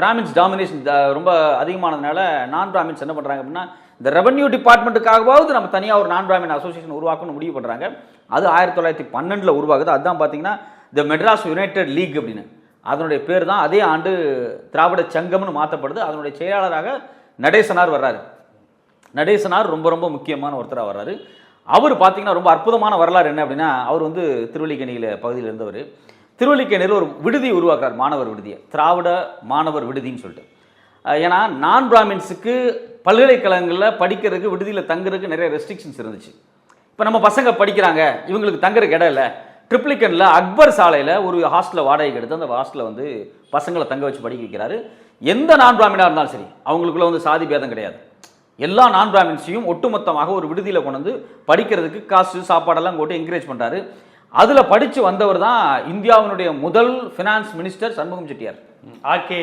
Brahmins domination ரொம்ப அதிகமானதுனால நான் Brahmins என்ன பண்ணுறாங்க அப்படின்னா இந்த ரெவன்யூ டிபார்ட்மெண்ட்டுக்காகவாவது நம்ம தனியாக ஒரு நான் பிராமின் அசோசியேஷன் உருவாக்கணும்னு முடிவு பண்ணுறாங்க அது ஆயிரத்தி தொள்ளாயிரத்தி பன்னெண்டில் உருவாகுது. அதுதான் பார்த்தீங்கன்னா த மெட்ராஸ் யுனைடெட் லீக் அப்படின்னு. அதனுடைய பேர் தான் அதே ஆண்டு திராவிட சங்கம்னு மாற்றப்படுது அதனுடைய செயலாளராக நடேசனார் வர்றாரு. நடேசனார் ரொம்ப ரொம்ப முக்கியமான ஒருத்தராக வர்றாரு. அவர் பார்த்தீங்கன்னா ரொம்ப அற்புதமான வரலாறு என்ன அப்படின்னா அவர் வந்து திருவள்ளிக்கணியில் பகுதியில் இருந்தவர். திருவல்லிக்கேணியில் ஒரு விடுதி உருவாக்குறார் மாணவர் விடுதியை. திராவிட மாணவர் விடுதின்னு சொல்லிட்டு. ஏன்னா நான் பிராமின்ஸுக்கு பல்கலைக்கழகங்களில் படிக்கிறதுக்கு விடுதியில் தங்குறதுக்கு நிறைய ரெஸ்ட்ரிக்ஷன்ஸ் இருந்துச்சு. இப்போ நம்ம பசங்க படிக்கிறாங்க இவங்களுக்கு தங்குறதுக்கு இடம் இல்லை. ட்ரிப்ளிகனில் அக்பர் சாலையில் ஒரு ஹாஸ்டலில் வாடகைக்கு எடுத்து அந்த ஹாஸ்டலில் வந்து பசங்களை தங்க வச்சு படிக்க வைக்கிறாரு. எந்த நான் பிராமினாக இருந்தாலும் சரி அவங்களுக்குள்ள வந்து சாதி பேதம் கிடையாது. எல்லா நான் பிராமின்ஸையும் ஒட்டுமொத்தமாக ஒரு விடுதியில் கொண்டு வந்து படிக்கிறதுக்கு காசு சாப்பாடெல்லாம் போட்டு என்கரேஜ் பண்ணுறாரு அதில் படித்து வந்தவர் தான் இந்தியாவினுடைய முதல் finance minister Shanmugam Chettiar. RK